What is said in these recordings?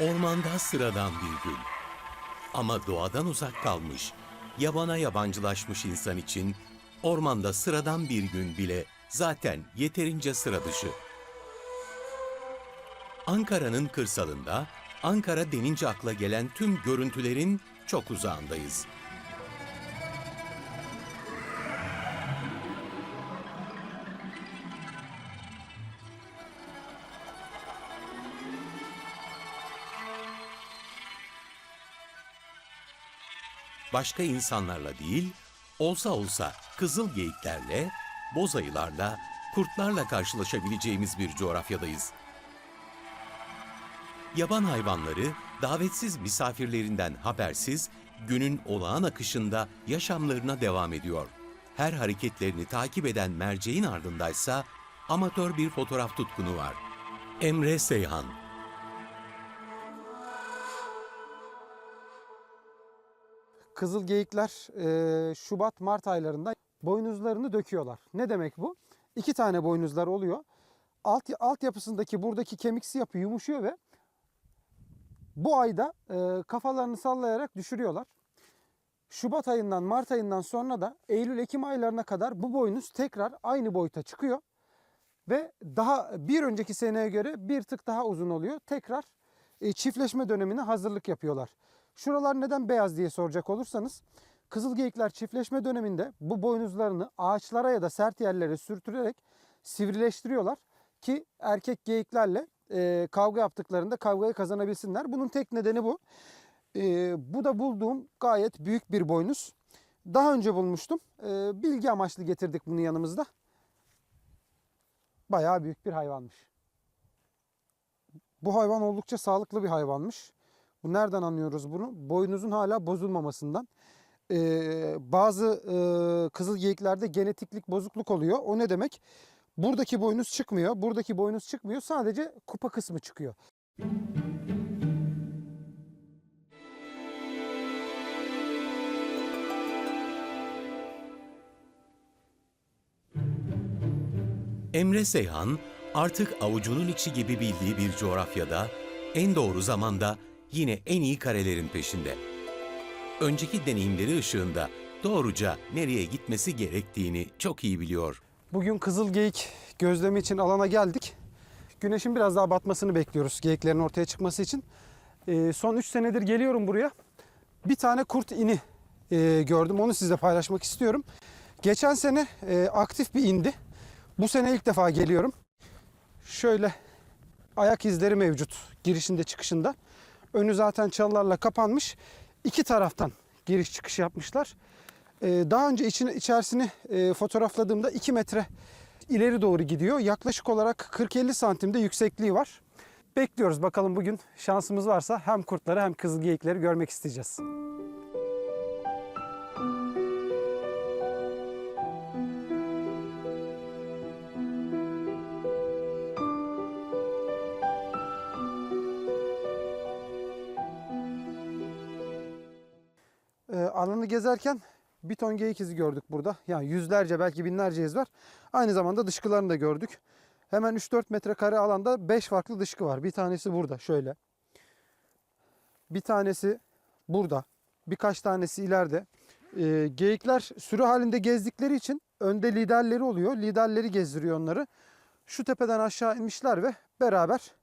Ormanda sıradan bir gün. Ama doğadan uzak kalmış, yabana yabancılaşmış insan için ormanda sıradan bir gün bile zaten yeterince sıra dışı. Ankara'nın kırsalında Ankara denince akla gelen tüm görüntülerin çok uzağındayız. Başka insanlarla değil, olsa olsa kızıl geyiklerle, boz ayılarla, kurtlarla karşılaşabileceğimiz bir coğrafyadayız. Yaban hayvanları davetsiz misafirlerinden habersiz günün olağan akışında yaşamlarına devam ediyor. Her hareketlerini takip eden merceğin ardındaysa amatör bir fotoğraf tutkunu var. Emre Seyhan Kızıl geyikler e, Şubat-Mart aylarında boynuzlarını döküyorlar. Ne demek bu? İki tane boynuzlar oluyor. Alt, altyapısındaki buradaki kemiksi yapı yumuşuyor ve bu ayda e, kafalarını sallayarak düşürüyorlar. Şubat ayından Mart ayından sonra da Eylül-Ekim aylarına kadar bu boynuz tekrar aynı boyuta çıkıyor. Ve daha bir önceki seneye göre bir tık daha uzun oluyor. Tekrar e, çiftleşme dönemine hazırlık yapıyorlar. Şuralar neden beyaz diye soracak olursanız kızıl geyikler çiftleşme döneminde bu boynuzlarını ağaçlara ya da sert yerlere sürtürerek sivrileştiriyorlar ki erkek geyiklerle e, kavga yaptıklarında kavgayı kazanabilsinler. Bunun tek nedeni bu. E, bu da bulduğum gayet büyük bir boynuz. Daha önce bulmuştum. E, bilgi amaçlı getirdik bunu yanımızda. Bayağı büyük bir hayvanmış. Bu hayvan oldukça sağlıklı bir hayvanmış. Bu nereden anlıyoruz bunu? Boynuzun hala bozulmamasından. Ee, bazı e, kızıl geyiklerde genetiklik bozukluk oluyor. O ne demek? Buradaki boynuz çıkmıyor. Buradaki boynuz çıkmıyor. Sadece kupa kısmı çıkıyor. Emre Seyhan artık avucunun içi gibi bildiği bir coğrafyada en doğru zamanda yine en iyi karelerin peşinde. Önceki deneyimleri ışığında doğruca nereye gitmesi gerektiğini çok iyi biliyor. Bugün kızıl geyik gözlemi için alana geldik. Güneşin biraz daha batmasını bekliyoruz geyiklerin ortaya çıkması için. Ee, son 3 senedir geliyorum buraya. Bir tane kurt ini e, gördüm. Onu sizle paylaşmak istiyorum. Geçen sene e, aktif bir indi. Bu sene ilk defa geliyorum. Şöyle ayak izleri mevcut girişinde çıkışında. Önü zaten çalılarla kapanmış. İki taraftan giriş çıkış yapmışlar. Ee, daha önce için, içerisini e, fotoğrafladığımda 2 metre ileri doğru gidiyor. Yaklaşık olarak 40-50 santimde yüksekliği var. Bekliyoruz bakalım bugün şansımız varsa hem kurtları hem kızıl geyikleri görmek isteyeceğiz. Alanı gezerken bir ton geyik izi gördük burada. Yani yüzlerce belki binlerce iz var. Aynı zamanda dışkılarını da gördük. Hemen 3-4 metrekare alanda 5 farklı dışkı var. Bir tanesi burada şöyle. Bir tanesi burada. Birkaç tanesi ileride. Ee, geyikler sürü halinde gezdikleri için önde liderleri oluyor. Liderleri gezdiriyor onları. Şu tepeden aşağı inmişler ve beraber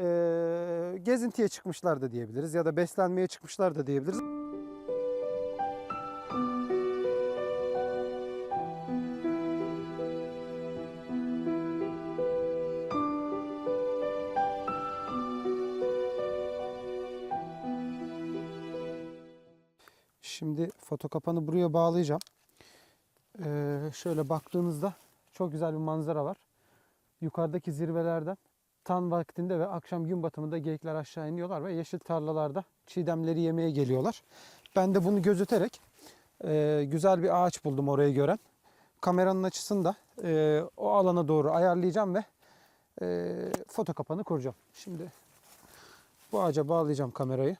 ee, gezintiye çıkmışlar da diyebiliriz. Ya da beslenmeye çıkmışlar da diyebiliriz. Foto kapanı buraya bağlayacağım. Ee, şöyle baktığınızda çok güzel bir manzara var. Yukarıdaki zirvelerden tan vaktinde ve akşam gün batımında geyikler aşağı iniyorlar ve yeşil tarlalarda çiğdemleri yemeye geliyorlar. Ben de bunu gözeterek e, güzel bir ağaç buldum oraya gören. Kameranın açısını da e, o alana doğru ayarlayacağım ve e, foto kapanı kuracağım. Şimdi bu ağaca bağlayacağım kamerayı.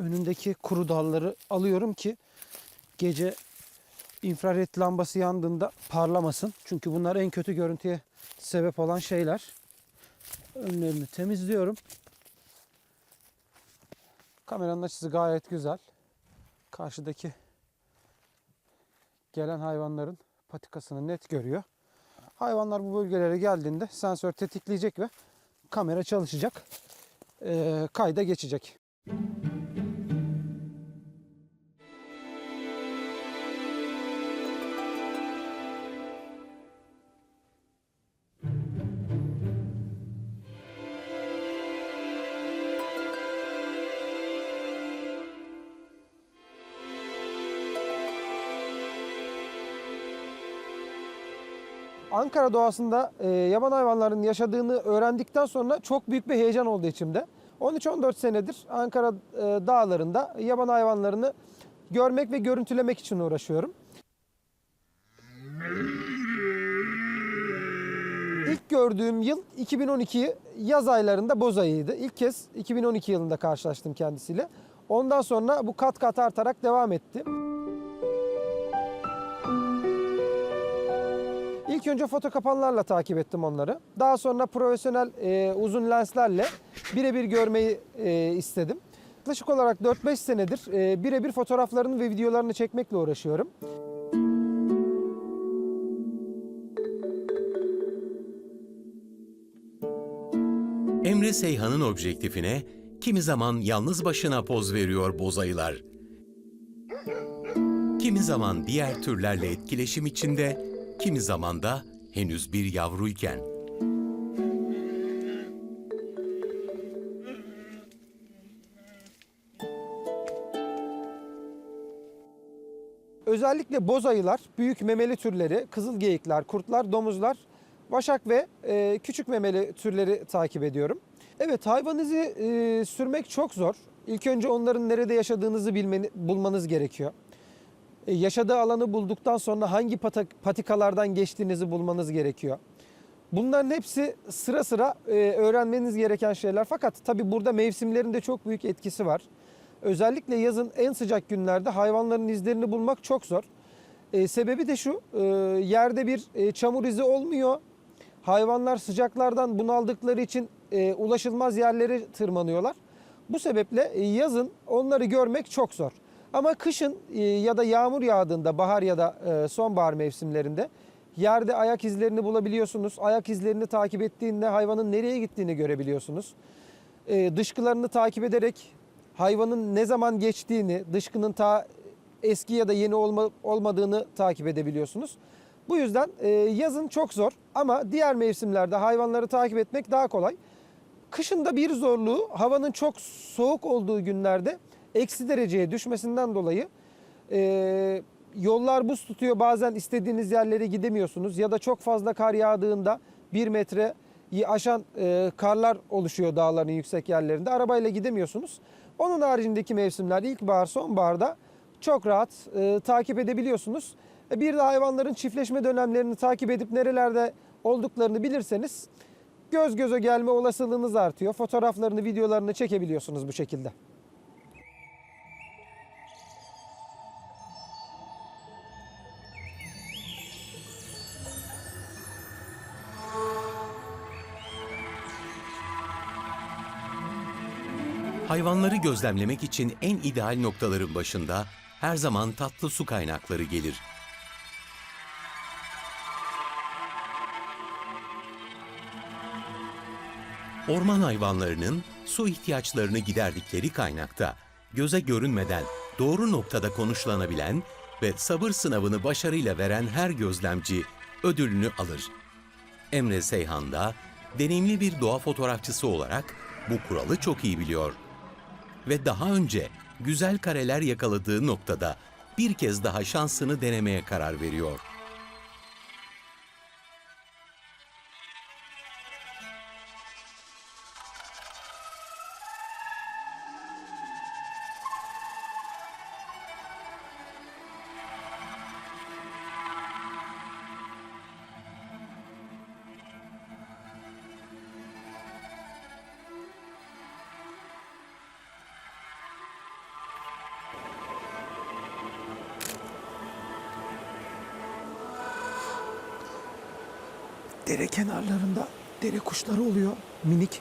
Önündeki kuru dalları alıyorum ki gece infrared lambası yandığında parlamasın. Çünkü bunlar en kötü görüntüye sebep olan şeyler. Önlerini temizliyorum. Kameranın açısı gayet güzel. Karşıdaki gelen hayvanların patikasını net görüyor. Hayvanlar bu bölgelere geldiğinde sensör tetikleyecek ve kamera çalışacak. Ee, kayda geçecek. Ankara doğasında e, yaban hayvanların yaşadığını öğrendikten sonra çok büyük bir heyecan oldu içimde. 13-14 senedir Ankara e, dağlarında yaban hayvanlarını görmek ve görüntülemek için uğraşıyorum. İlk gördüğüm yıl 2012 yaz aylarında boz ayıydı. İlk kez 2012 yılında karşılaştım kendisiyle. Ondan sonra bu kat kat artarak devam etti. İlk önce foto kapanlarla takip ettim onları. Daha sonra profesyonel e, uzun lenslerle birebir görmeyi e, istedim. Yaklaşık olarak 4-5 senedir e, birebir fotoğraflarını ve videolarını çekmekle uğraşıyorum. Emre Seyhan'ın objektifine kimi zaman yalnız başına poz veriyor bozayılar. Kimi zaman diğer türlerle etkileşim içinde, kimi zaman da henüz bir yavruyken. Özellikle boz ayılar, büyük memeli türleri, kızıl geyikler, kurtlar, domuzlar, vaşak ve e, küçük memeli türleri takip ediyorum. Evet hayvan izi e, sürmek çok zor. İlk önce onların nerede yaşadığınızı bilmeni, bulmanız gerekiyor. E, yaşadığı alanı bulduktan sonra hangi patikalardan geçtiğinizi bulmanız gerekiyor. Bunların hepsi sıra sıra e, öğrenmeniz gereken şeyler. Fakat tabi burada mevsimlerin de çok büyük etkisi var. Özellikle yazın en sıcak günlerde hayvanların izlerini bulmak çok zor. E, sebebi de şu, yerde bir çamur izi olmuyor. Hayvanlar sıcaklardan bunaldıkları için ulaşılmaz yerlere tırmanıyorlar. Bu sebeple yazın onları görmek çok zor. Ama kışın e, ya da yağmur yağdığında bahar ya da e, sonbahar mevsimlerinde yerde ayak izlerini bulabiliyorsunuz. Ayak izlerini takip ettiğinde hayvanın nereye gittiğini görebiliyorsunuz. E, dışkılarını takip ederek hayvanın ne zaman geçtiğini, dışkının ta eski ya da yeni olma, olmadığını takip edebiliyorsunuz. Bu yüzden yazın çok zor ama diğer mevsimlerde hayvanları takip etmek daha kolay. Kışın da bir zorluğu havanın çok soğuk olduğu günlerde eksi dereceye düşmesinden dolayı e, yollar buz tutuyor. Bazen istediğiniz yerlere gidemiyorsunuz ya da çok fazla kar yağdığında bir metreyi aşan e, karlar oluşuyor dağların yüksek yerlerinde. Arabayla gidemiyorsunuz. Onun haricindeki mevsimler ilkbahar, sonbaharda çok rahat e, takip edebiliyorsunuz. E, bir de hayvanların çiftleşme dönemlerini takip edip nerelerde olduklarını bilirseniz göz göze gelme olasılığınız artıyor. Fotoğraflarını, videolarını çekebiliyorsunuz bu şekilde. Hayvanları gözlemlemek için en ideal noktaların başında her zaman tatlı su kaynakları gelir. Orman hayvanlarının su ihtiyaçlarını giderdikleri kaynakta göze görünmeden doğru noktada konuşlanabilen ve sabır sınavını başarıyla veren her gözlemci ödülünü alır. Emre Seyhan da deneyimli bir doğa fotoğrafçısı olarak bu kuralı çok iyi biliyor. Ve daha önce güzel kareler yakaladığı noktada bir kez daha şansını denemeye karar veriyor. Dere kenarlarında dere kuşları oluyor. Minik.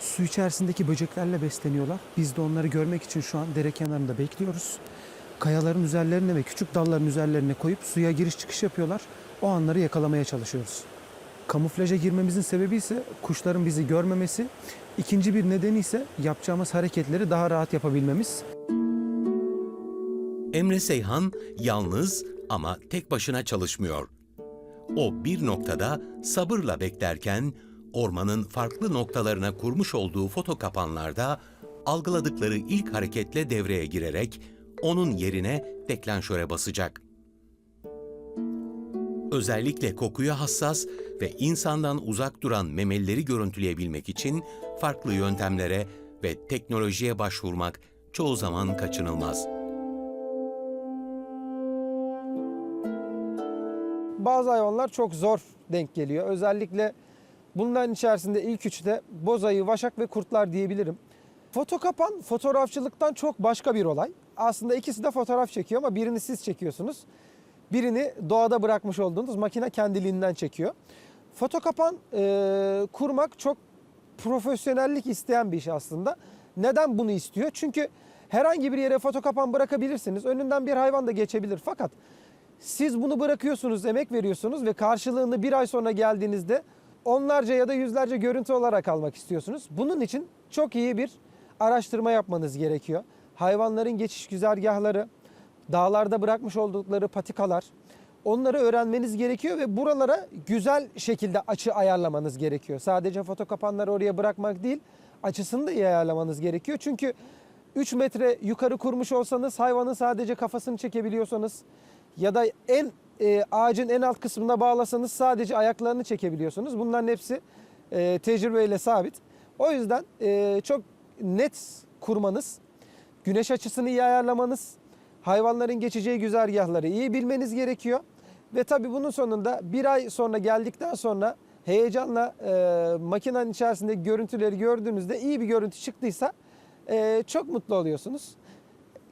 Su içerisindeki böceklerle besleniyorlar. Biz de onları görmek için şu an dere kenarında bekliyoruz. Kayaların üzerlerine ve küçük dalların üzerlerine koyup suya giriş çıkış yapıyorlar. O anları yakalamaya çalışıyoruz. Kamuflaja girmemizin sebebi ise kuşların bizi görmemesi. İkinci bir nedeni ise yapacağımız hareketleri daha rahat yapabilmemiz. Emre Seyhan yalnız ama tek başına çalışmıyor. O bir noktada sabırla beklerken ormanın farklı noktalarına kurmuş olduğu foto kapanlarda algıladıkları ilk hareketle devreye girerek onun yerine deklanşöre basacak. Özellikle kokuya hassas ve insandan uzak duran memelileri görüntüleyebilmek için farklı yöntemlere ve teknolojiye başvurmak çoğu zaman kaçınılmaz. Bazı hayvanlar çok zor denk geliyor. Özellikle bunların içerisinde ilk üçte bozayı, vaşak ve kurtlar diyebilirim. Foto kapan fotoğrafçılıktan çok başka bir olay. Aslında ikisi de fotoğraf çekiyor ama birini siz çekiyorsunuz. Birini doğada bırakmış olduğunuz makine kendiliğinden çekiyor. Foto kapan e, kurmak çok profesyonellik isteyen bir iş aslında. Neden bunu istiyor? Çünkü herhangi bir yere foto kapan bırakabilirsiniz. Önünden bir hayvan da geçebilir. Fakat siz bunu bırakıyorsunuz, emek veriyorsunuz ve karşılığını bir ay sonra geldiğinizde onlarca ya da yüzlerce görüntü olarak almak istiyorsunuz. Bunun için çok iyi bir araştırma yapmanız gerekiyor. Hayvanların geçiş güzergahları, dağlarda bırakmış oldukları patikalar, onları öğrenmeniz gerekiyor ve buralara güzel şekilde açı ayarlamanız gerekiyor. Sadece foto kapanları oraya bırakmak değil, açısını da iyi ayarlamanız gerekiyor. Çünkü 3 metre yukarı kurmuş olsanız hayvanın sadece kafasını çekebiliyorsanız ya da en e, ağacın en alt kısmına bağlasanız sadece ayaklarını çekebiliyorsunuz. Bunların hepsi e, tecrübeyle sabit. O yüzden e, çok net kurmanız, güneş açısını iyi ayarlamanız, hayvanların geçeceği güzergahları iyi bilmeniz gerekiyor. Ve tabii bunun sonunda bir ay sonra geldikten sonra heyecanla e, makinenin içerisindeki görüntüleri gördüğünüzde iyi bir görüntü çıktıysa e, çok mutlu oluyorsunuz.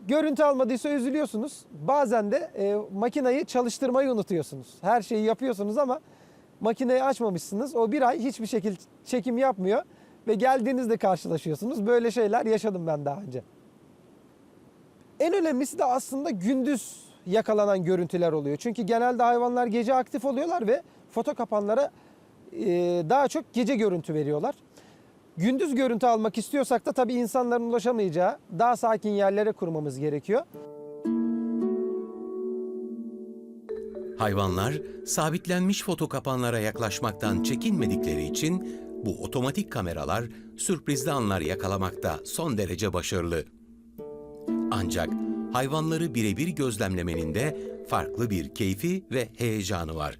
Görüntü almadıysa üzülüyorsunuz. Bazen de e, makineyi çalıştırmayı unutuyorsunuz. Her şeyi yapıyorsunuz ama makineyi açmamışsınız. O bir ay hiçbir şekilde çekim yapmıyor ve geldiğinizde karşılaşıyorsunuz. Böyle şeyler yaşadım ben daha önce. En önemlisi de aslında gündüz yakalanan görüntüler oluyor. Çünkü genelde hayvanlar gece aktif oluyorlar ve foto kapanlara e, daha çok gece görüntü veriyorlar. Gündüz görüntü almak istiyorsak da tabii insanların ulaşamayacağı daha sakin yerlere kurmamız gerekiyor. Hayvanlar sabitlenmiş foto kapanlara yaklaşmaktan çekinmedikleri için bu otomatik kameralar sürprizli anlar yakalamakta son derece başarılı. Ancak hayvanları birebir gözlemlemenin de farklı bir keyfi ve heyecanı var.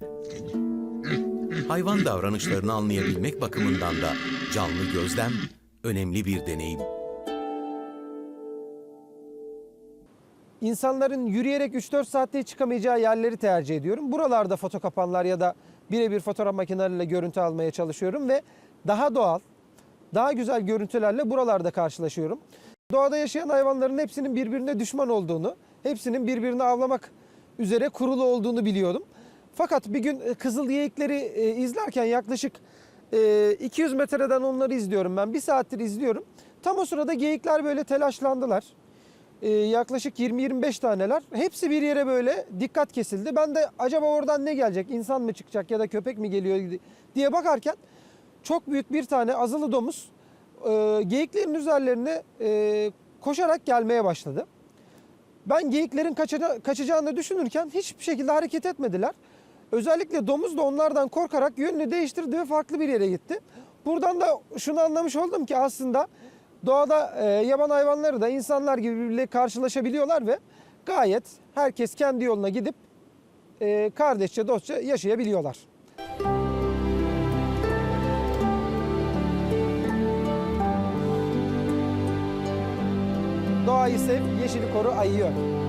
Hayvan davranışlarını anlayabilmek bakımından da canlı gözlem önemli bir deneyim. İnsanların yürüyerek 3-4 saatte çıkamayacağı yerleri tercih ediyorum. Buralarda foto kapanlar ya da birebir fotoğraf makineleriyle görüntü almaya çalışıyorum ve daha doğal, daha güzel görüntülerle buralarda karşılaşıyorum. Doğada yaşayan hayvanların hepsinin birbirine düşman olduğunu, hepsinin birbirini avlamak üzere kurulu olduğunu biliyordum. Fakat bir gün e, kızıl geyikleri e, izlerken yaklaşık e, 200 metreden onları izliyorum ben. Bir saattir izliyorum. Tam o sırada geyikler böyle telaşlandılar. E, yaklaşık 20-25 taneler. Hepsi bir yere böyle dikkat kesildi. Ben de acaba oradan ne gelecek? İnsan mı çıkacak ya da köpek mi geliyor diye bakarken çok büyük bir tane azılı domuz e, geyiklerin üzerlerine e, koşarak gelmeye başladı. Ben geyiklerin kaçaca- kaçacağını düşünürken hiçbir şekilde hareket etmediler. Özellikle domuz da onlardan korkarak yönünü değiştirdi ve farklı bir yere gitti. Buradan da şunu anlamış oldum ki aslında doğada e, yaban hayvanları da insanlar gibi birbirleriyle karşılaşabiliyorlar ve gayet herkes kendi yoluna gidip e, kardeşçe dostça yaşayabiliyorlar. Doğayı sev, yeşili koru, öp.